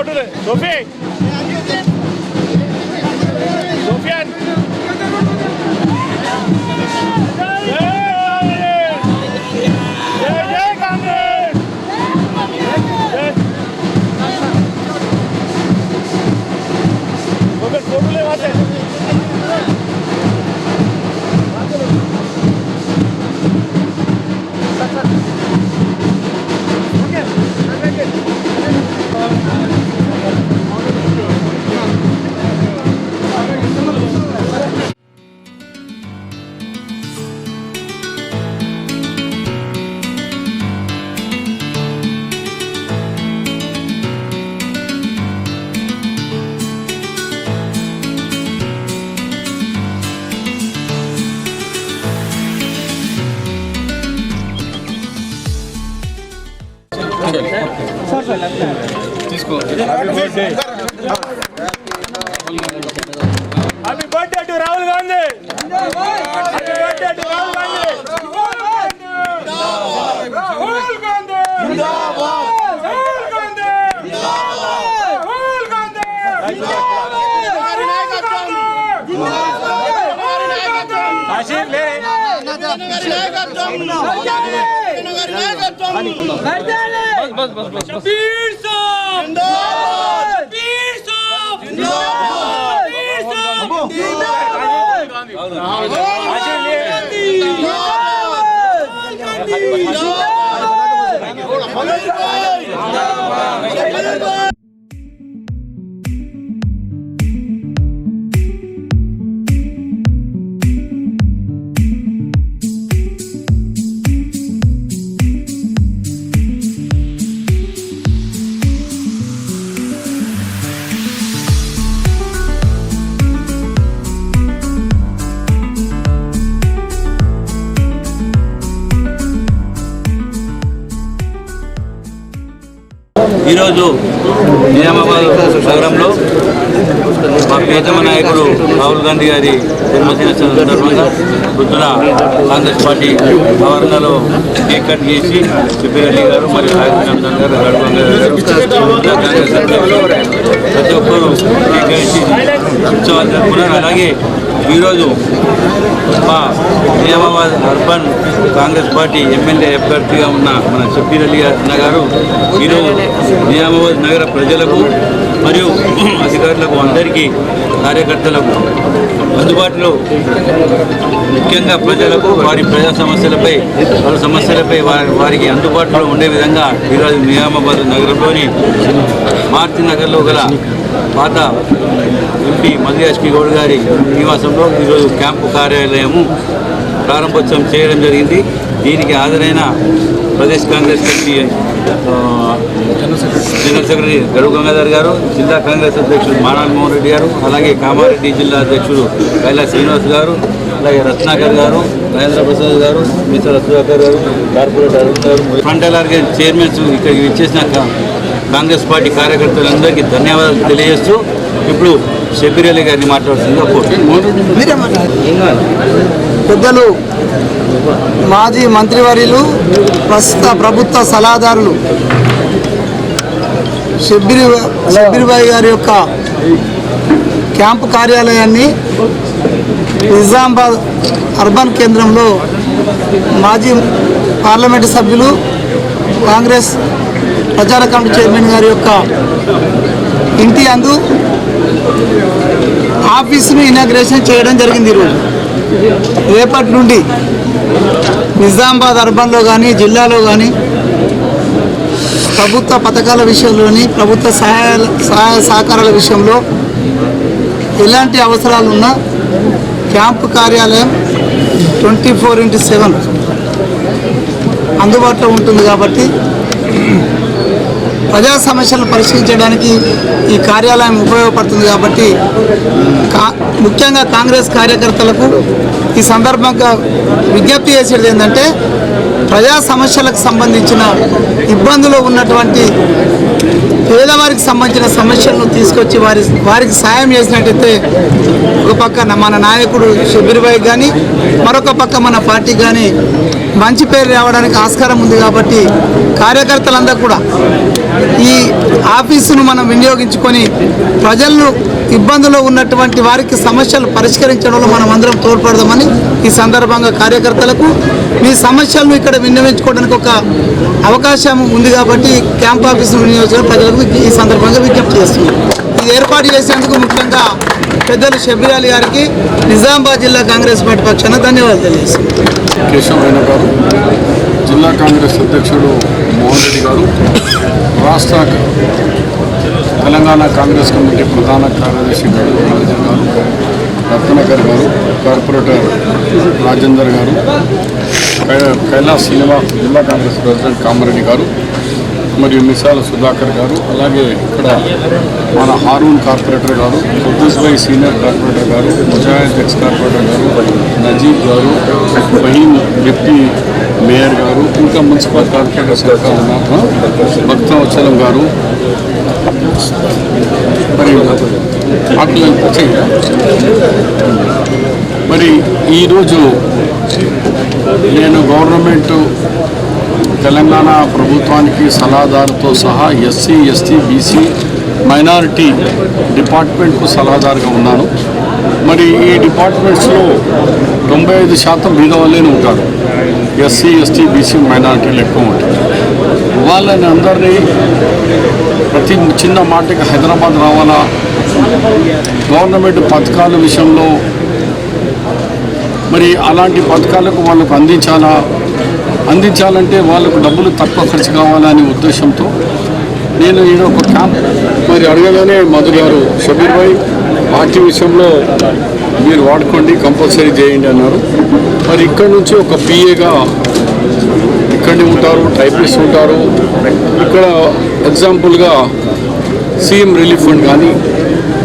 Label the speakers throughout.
Speaker 1: Bottle ഷോഫി. Happy birthday to Rahul Gandhi happy birthday to Rahul Gandhi Rahul Gandhi Rahul Gandhi Rahul Gandhi ఆశీర్ లే
Speaker 2: शबीर साहब
Speaker 3: ఈరోజు నిజామాబాద్ నగరంలో మా ప్రియతమ నాయకుడు రాహుల్ గాంధీ గారి జన్మదిన సందర్భంగా పొద్దున కాంగ్రెస్ పార్టీ ఆవరణలో కేక్ కట్ చేసి చిప్పిరెడ్డి గారు మరియు రాజేంద్ర గారు గడువంగా గారు కాంగ్రెస్ ప్రతి ఒక్కరూ కేక్ కట్ చేసి ఉత్సవాలు జరుపుకున్నారు. అలాగే ఈరోజు మా Nizamabad urban Congress party MLA అభ్యర్థిగా ఉన్న మన షబ్బీర్ అలీ అన్న గారు ఈరోజు నిజామాబాద్ నగర ప్రజలకు మరియు అధికారులకు అందరికీ కార్యకర్తలకు అందుబాటులో ముఖ్యంగా ప్రజలకు వారి ప్రజా సమస్యలపై వాళ్ళ సమస్యలపై వారి వారికి అందుబాటులో ఉండే విధంగా ఈరోజు నిజామాబాద్ నగరంలోని మార్తి నగర్లో గల పాత ఎంపీ మధు గౌడ్ గారి నివాసంలో ఈరోజు క్యాంపు కార్యాలయము ప్రారంభోత్సవం చేయడం జరిగింది. దీనికి హాజరైన Pradesh Congress committee general secretary Garuvu Gangadhar గారు జిల్లా కాంగ్రెస్ అధ్యక్షుడు మానాల్ మోహన్ రెడ్డి గారు అలాగే కామారెడ్డి జిల్లా అధ్యక్షుడు కైలా శ్రీనివాస్ గారు అలాగే రత్నాకర్ గారు రాజేంద్ర ప్రసాద్ గారు మిత్ర రత్నాకర్ గారు కార్పొరేటర్ అరుణ్ గారు ఫ్రంట్ అలాగే చైర్మన్స్ ఇక్కడికి ఇచ్చేసిన కాంగ్రెస్ పార్టీ కార్యకర్తలందరికీ ధన్యవాదాలు తెలియజేస్తూ ఇప్పుడు షబీర్ గారిని మాట్లాడుతుందో
Speaker 4: పెద్దలు మాజీ మంత్రివర్యులు ప్రస్తుత ప్రభుత్వ సలహాదారులు షబ్బీర్ షబ్బీర్బాయి గారి యొక్క క్యాంపు కార్యాలయాన్ని నిజామాబాద్ అర్బన్ కేంద్రంలో మాజీ పార్లమెంటు సభ్యులు కాంగ్రెస్ ప్రచార కమిటీ చైర్మన్ గారి యొక్క ఇంటి అందు ఆఫీసును ఇనాగ్రేషన్ చేయడం జరిగింది ఈరోజు. రేపటి నుండి నిజామాబాద్ అర్బన్లో కానీ జిల్లాలో కానీ ప్రభుత్వ పథకాల విషయంలోని ప్రభుత్వ సహాయాల సహాయ సహకారాల విషయంలో ఎలాంటి అవసరాలు ఉన్నా క్యాంపు కార్యాలయం ట్వంటీ ఫోర్ ఇంటూ సెవెన్ అందుబాటులో ఉంటుంది కాబట్టి ప్రజా సమస్యలను పరిష్కరించడానికి ఈ కార్యాలయం ఉపయోగపడుతుంది కాబట్టి కా ముఖ్యంగా కాంగ్రెస్ కార్యకర్తలకు ఈ సందర్భంగా విజ్ఞప్తి చేసేది ఏంటంటే ప్రజా సమస్యలకు సంబంధించిన ఇబ్బందులు ఉన్నటువంటి పేదవారికి సంబంధించిన సమస్యలను తీసుకొచ్చి వారి వారికి సాయం చేసినట్టయితే ఒక పక్క మన నాయకుడు షబీర్భాయ్ కానీ మరొక పక్క మన పార్టీ కానీ మంచి పేరు రావడానికి ఆస్కారం ఉంది కాబట్టి కార్యకర్తలందరూ కూడా ఈ ఆఫీసును మనం వినియోగించుకొని ప్రజలను ఇబ్బందుల్లో ఉన్నటువంటి వారికి సమస్యలు పరిష్కరించడంలో మనం అందరం తోడ్పడదామని ఈ సందర్భంగా కార్యకర్తలకు మీ సమస్యలను ఇక్కడ విన్నవించుకోవడానికి ఒక అవకాశం ఉంది కాబట్టి క్యాంప్ ఆఫీస్ వినియోగించడం ప్రజలకు ఈ సందర్భంగా విజ్ఞప్తి చేస్తున్నాం. ఇది ఏర్పాటు చేసేందుకు ముఖ్యంగా పెద్దలు షబీర్ అలీ గారికి నిజామాబాద్ జిల్లా కాంగ్రెస్ పార్టీ పక్షాన ధన్యవాదాలు
Speaker 5: తెలియజేస్తున్నాను జిల్లా కాంగ్రెస్ అధ్యక్షుడు మోహన్ రెడ్డి గారు రాష్ట్ర తెలంగాణ కాంగ్రెస్ కమిటీ ప్రధాన కార్యదర్శి గారు రాజన్ గారు రత్నకర్ గారు కార్పొరేటర్ రాజేందర్ గారు కై- కైలాస్ సినిమా జిల్లా కాంగ్రెస్ ప్రెసిడెంట్ కామారెడ్డి గారు మరియు మిసాల సుధాకర్ గారు అలాగే ఇక్కడ మన హారూన్ కార్పొరేటర్ గారు కుద్దూస్భాయ్ సీనియర్ కార్పొరేటర్ గారు ముజాహిద్ ఎక్స్ కార్పొరేటర్ గారు నజీబ్ గారు మహీం డిప్టీ మేయర్ గారు ఇంకా మున్సిపల్ కార్పొరేటర్ శాఖ భక్తం వచ్చలం గారు మరి అట్లా వచ్చాయి. మరి ఈరోజు నేను గవర్నమెంట్ తెలంగాణ ప్రభుత్వానికి సలహాదారుతో సహా ఎస్సీ ఎస్టీ బీసీ మైనారిటీ డిపార్ట్మెంట్కు సలహాదారుగా ఉన్నాను. మరి ఈ డిపార్ట్మెంట్స్లో తొంభై ఐదు శాతం బీద వాళ్ళే ఉంటారు. ఎస్సీ ఎస్టీ బీసీ మైనారిటీలు ఎక్కువ ఉంటారు. వాళ్ళని అందరినీ ప్రతి చిన్న మాటకి హైదరాబాద్ రావాలా? గవర్నమెంట్ పథకాల విషయంలో మరి అలాంటి పథకాలకు వాళ్ళకు అందించాలా? అందించాలంటే వాళ్ళకు డబ్బులు తక్కువ ఖర్చు కావాలనే ఉద్దేశంతో నేను ఈడ ఒక క్యాంప్ మరి అడగగానే మధు గారు షబీర్ భాయ్ పార్టీ విషయంలో మీరు వాడుకోండి కంపల్సరీ చేయండి అన్నారు. మరి ఇక్కడ నుంచి ఒక పిఏగా ఇక్కడనే ఉంటారు టైపిస్ట్ ఉంటారు. ఇక్కడ ఎగ్జాంపుల్గా సీఎం రిలీఫ్ ఫండ్ కానీ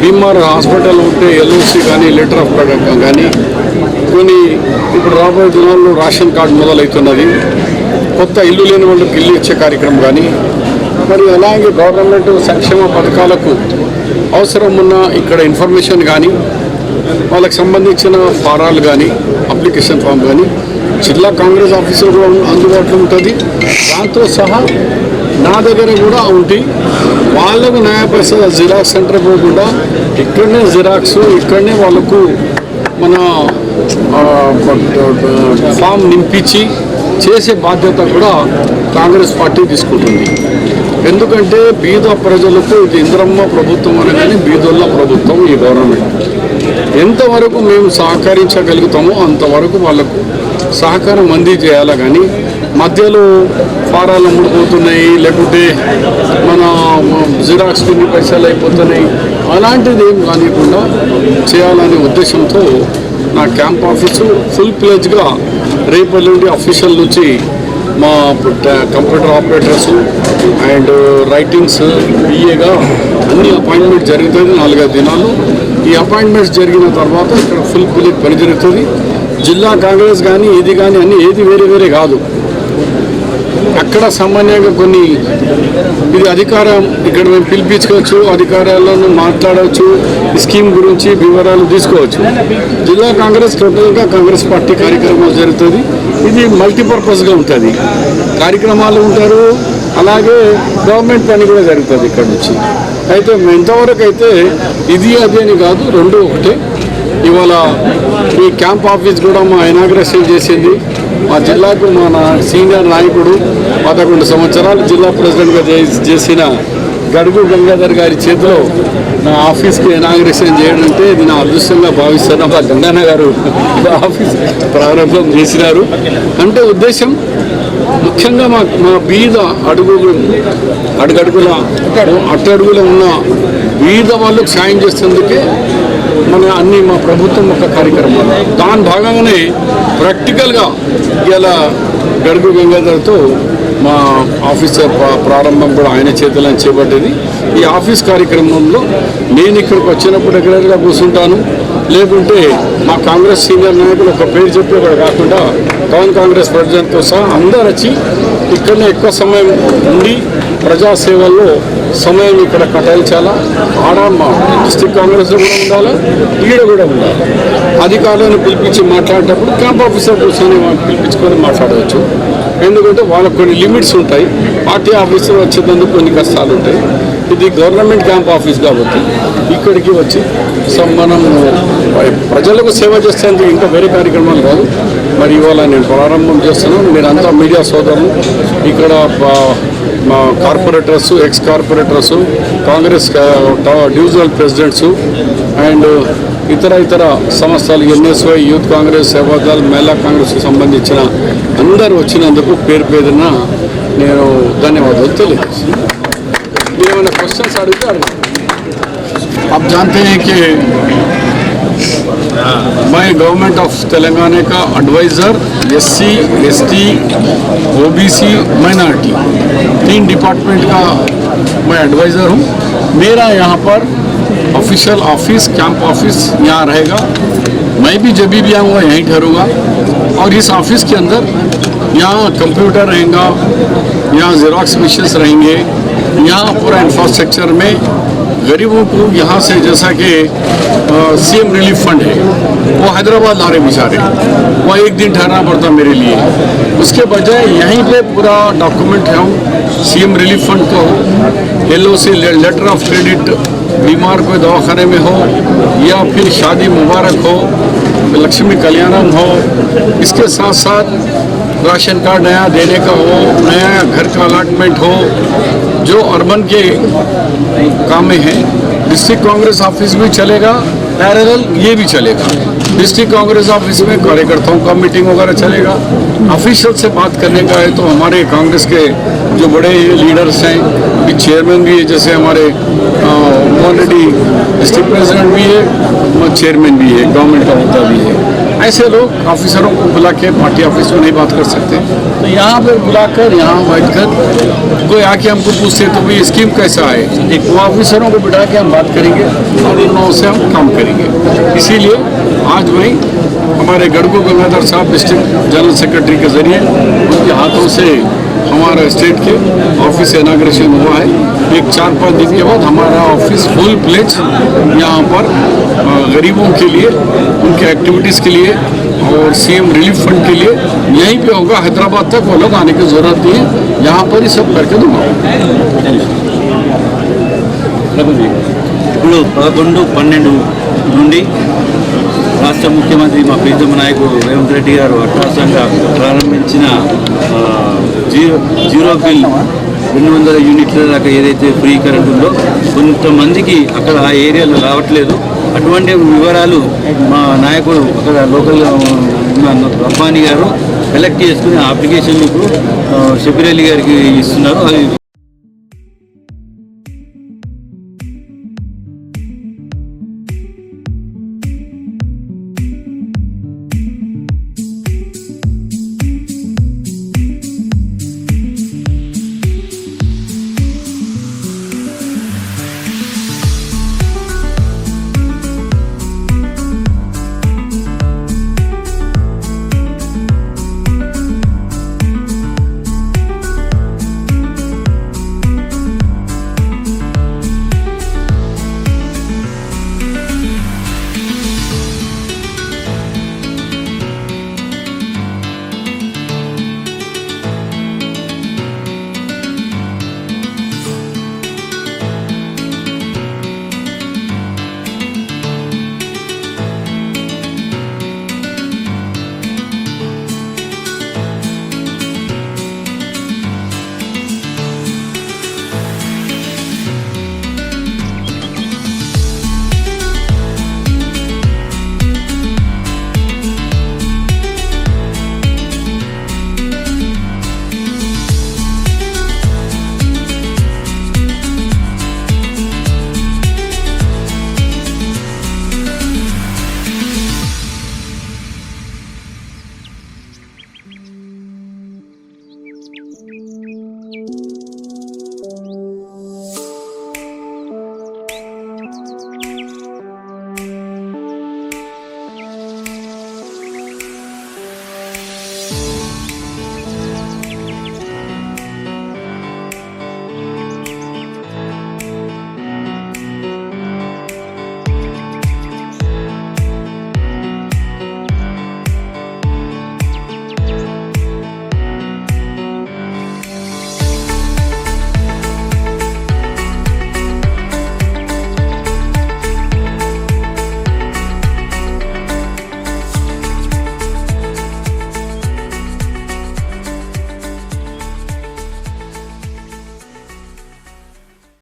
Speaker 5: బీమార్ హాస్పిటల్ ఉంటే ఎల్ఓసి కానీ లెటర్ ఆఫ్ క్రెడిట్ కానీ కొన్ని ఇప్పుడు రాబోయే దినాల్లో రేషన్ కార్డు మొదలవుతున్నది. కొత్త ఇల్లు లేని వాళ్ళకి ఇల్లు ఇచ్చే కార్యక్రమం కానీ మరి అలాగే గవర్నమెంట్ సంక్షేమ పథకాలకు అవసరం ఉన్న ఇక్కడ ఇన్ఫర్మేషన్ కానీ వాళ్ళకి సంబంధించిన ఫారాలు కానీ అప్లికేషన్ ఫామ్ కానీ జిల్లా కాంగ్రెస్ ఆఫీసర్ కూడా అందుబాటులో ఉంటుంది. దాంతో సహా నా దగ్గర కూడా ఉంటాయి వాళ్ళకు న్యాయ జిరాక్స్ సెంటర్ పోకుండా ఇక్కడనే జిరాక్స్ ఇక్కడనే వాళ్ళకు మన ఫామ్ నింపించి చేసే బాధ్యత కూడా కాంగ్రెస్ పార్టీ తీసుకుంటుంది. ఎందుకంటే బీద ప్రజలకు ఇది ఇంద్రమ్మ ప్రభుత్వం అనగానే బీదోళ్ళ ప్రభుత్వం ఈ గవర్నమెంట్. ఎంతవరకు మేము సహకరించగలుగుతామో అంతవరకు వాళ్ళకు సహకారం అందించేయాలి కానీ మధ్యలో ఫారాలు అమ్ముడుపోతున్నాయి లేకుంటే మన జిరాక్స్ కొన్ని పైసలు అయిపోతున్నాయి. అలాంటిది ఏం కానివ్వకుండా చేయాలనే ఉద్దేశంతో నా క్యాంప్ ఆఫీసు ఫుల్ ప్లేజ్గా రేపటి నుండి అఫీషియల్ నుంచి మా కంప్యూటర్ ఆపరేటర్స్ అండ్ రైటింగ్స్ ఈఏగా అన్ని అపాయింట్మెంట్ జరుగుతుంది నాలుగైదు దినాలు. ఈ అపాయింట్మెంట్స్ జరిగిన తర్వాత ఇక్కడ ఫుల్ ఫుల్ పని జరుగుతుంది. జిల్లా కాంగ్రెస్ కానీ ఇది కానీ అన్నీ ఏది వేరే వేరే కాదు. అక్కడ సామాన్యంగా కొన్ని ఇది అధికారం ఇక్కడ మేము పిలిపించుకోవచ్చు అధికారాలను మాట్లాడవచ్చు స్కీమ్ గురించి వివరాలు తీసుకోవచ్చు. జిల్లా కాంగ్రెస్ టోటల్గా కాంగ్రెస్ పార్టీ కార్యక్రమాలు జరుగుతుంది. ఇది మల్టీపర్పస్గా ఉంటుంది. కార్యక్రమాలు ఉంటారు. అలాగే గవర్నమెంట్ పని కూడా జరుగుతుంది ఇక్కడ నుంచి. అయితే ఎంతవరకు అయితే ఇది అది అని కాదు రెండు ఒకటే. ఇవాళ ఈ క్యాంప్ ఆఫీస్ కూడా మా ఇనాగ్రేషన్ చేసింది. మా జిల్లాకు మన సీనియర్ నాయకుడు పదకొండు సంవత్సరాలు జిల్లా ప్రెసిడెంట్గా చే- చేసిన గడుగు గంగాధర్ గారి చేతిలో నా ఆఫీస్కి ఇనాగ్రేషన్ చేయడం అంటే ఇది నా అదృష్టంగా భావిస్తాను. మా గంగాన్న గారు ఆఫీస్ ప్రారంభం చేసినారు. అంటే ఉద్దేశం ముఖ్యంగా మా మా బీద అడుగు అడుగడుగుల అట్టడుగులో ఉన్న బీద వాళ్ళకు సాయం చేసేందుకే మన అన్ని మా ప్రభుత్వం ఒక కార్యక్రమాలు దాని భాగంగానే ప్రాక్టికల్గా ఇలా గడుగు గంగాధర్తో మా ఆఫీస్ ప్ర- ప్రారంభం కూడా ఆయన చేతులను చేపట్టేది. ఈ ఆఫీస్ కార్యక్రమంలో నేను ఇక్కడికి వచ్చినప్పుడు రెగ్యులర్గా కూర్చుంటాను లేకుంటే మా కాంగ్రెస్ సీనియర్ నాయకులు ఒక పేరు చెప్పి కాకుండా టౌన్ కాంగ్రెస్ ప్రజలతో సహా అందరు వచ్చి ఇక్కడనే ఎక్కువ సమయం ఉండి ప్రజాసేవల్లో సమయం ఇక్కడ కటాయించాలా? ఆడ మా డిస్టిక్ కాంగ్రెస్లో కూడా ఉండాలా? ఈడ కూడా ఉండాలి? అధికారులను పిలిపించి మాట్లాడేటప్పుడు క్యాంప్ ఆఫీసర్ కూర్చొని వాళ్ళు పిలిపించుకొని మాట్లాడవచ్చు. ఎందుకంటే వాళ్ళకు కొన్ని లిమిట్స్ ఉంటాయి. పార్టీ ఆఫీసర్ వచ్చేందుకు కొన్ని కష్టాలు ఉంటాయి. ఇది గవర్నమెంట్ క్యాంప్ ఆఫీస్ కాబట్టి ఇక్కడికి వచ్చి మనం ప్రజలకు సేవ చేసేందుకు ఇంకా వేరే కార్యక్రమాలు కాదు మరి ఇవాళ నేను ప్రారంభం చేస్తున్నాను. మీరంతా మీడియా సోదరులు. ఇక్కడ మా కార్పొరేటర్స్ ఎక్స్ కార్పొరేటర్స్ కాంగ్రెస్ కా- డివిజనల్ ప్రెసిడెంట్స్ అండ్ ఇతర ఇతర సంస్థలు ఎన్ఎస్వై యూత్ కాంగ్రెస్ సేవాదల్ మహిళా కాంగ్రెస్కి సంబంధించిన అందరూ వచ్చినందుకు పేరు పేరున నేను ధన్యవాదాలు తెలియజేస్తాను మీరు ఏమైనా క్వశ్చన్స్ అడిగితే అడగండి आप जानते हैं कि मैं गवर्नमेंट ऑफ तेलंगाना का adviser SC, ST, OBC, minority. तीन डिपार्टमेंट का मैं एडवाइज़र हूँ। मेरा यहाँ पर ऑफिशियल ऑफ़िस कैंप ऑफ़िस यहाँ रहेगा। मैं भी जब भी आऊँगा यहीं ठहरूँगा। और इस ऑफ़िस के अंदर यहाँ कंप्यूटर रहेगा यहाँ जेरोक्स मशीन्स रहेंगे यहाँ पूरा इंफ्रास्ट्रक्चर में गरीबों को यहाँ से जैसा कि सीएम रिलीफ फंड है, वो हैदराबाद ला रहे बेचारे वो एक दिन ठहरना पड़ता मेरे लिए। उसके बजाय यहीं पे पूरा डॉक्यूमेंट है सीएम रिलीफ फंड का। हो L C letter of credit बीमार कोई दवाखाने में हो, या फिर शादी मुबारक हो, लक्ष्मी कल्याणम हो, इसके साथ साथ राशन कार्ड नया देने का हो, नया घर का अलाटमेंट हो, जो अर्बन के काम में है डिस्ट्रिक्ट कांग्रेस ऑफ़िस भी चलेगा पैरेलल ये भी चलेगा। डिस्ट्रिक्ट कांग्रेस ऑफ़िस में कार्यकर्ताओं का मीटिंग वगैरह चलेगा। ऑफिशियल से बात करने का है तो हमारे कांग्रेस के जो बड़े लीडर्स हैं, अभी चेयरमैन भी है, जैसे हमारे मोहन रेड्डी डिस्ट्रिक्ट प्रेसिडेंट भी है चेयरमैन भी है गवर्नमेंट का मुद्दा भी है। ऐसे लोग ऑफिसरों को बुला के पार्टी ऑफ़िस में नहीं बात कर सकते। तो यहाँ पर बुलाकर, यहाँ बैठ कर कोई आके हमको पूछते तो भाई स्कीम कैसा है? वो ऑफिसरों को बिठा के हम बात करेंगे और उन से हम काम करेंगे। इसीलिए आज वही हमारे गढ़गो गंगाधर साहब, डिस्ट्रिक्ट जनरल सेक्रेटरी के ज़रिए उनके हाथों से हमारा स्टेट के ऑफ़िस इनाग्रेशन हुआ है। एक चार पाँच दिन के बाद हमारा ऑफ़िस फुल प्लेज यहाँ पर गरीबों के लिए, उनके एक्टिविटीज़ के लिए और सीएम रिलीफ फंड के लिए यहीं पे होगा। हैदराबाद तक वो लोग आने की ज़रूरत नहीं है। यहाँ पर ही सब करके दूँगा।
Speaker 3: ఇప్పుడు పదకొండు పన్నెండు నుండి రాష్ట్ర ముఖ్యమంత్రి మా ప్రీతమ నాయకుడు రేవంత్ రెడ్డి గారు అట్రాసంగా ప్రారంభించిన జీరో జీరో బిల్ రెండు వందల యూనిట్ల దాకా ఏదైతే ఫ్రీ కరెంట్ ఉందో కొంతమందికి అక్కడ ఆ ఏరియాలో రావట్లేదు. అటువంటి వివరాలు మా నాయకుడు అక్కడ లోకల్ అబ్బాని గారు కలెక్ట్ చేసుకుని ఆ అప్లికేషన్ ఇప్పుడు ఆ, గారికి ఇస్తున్నారు.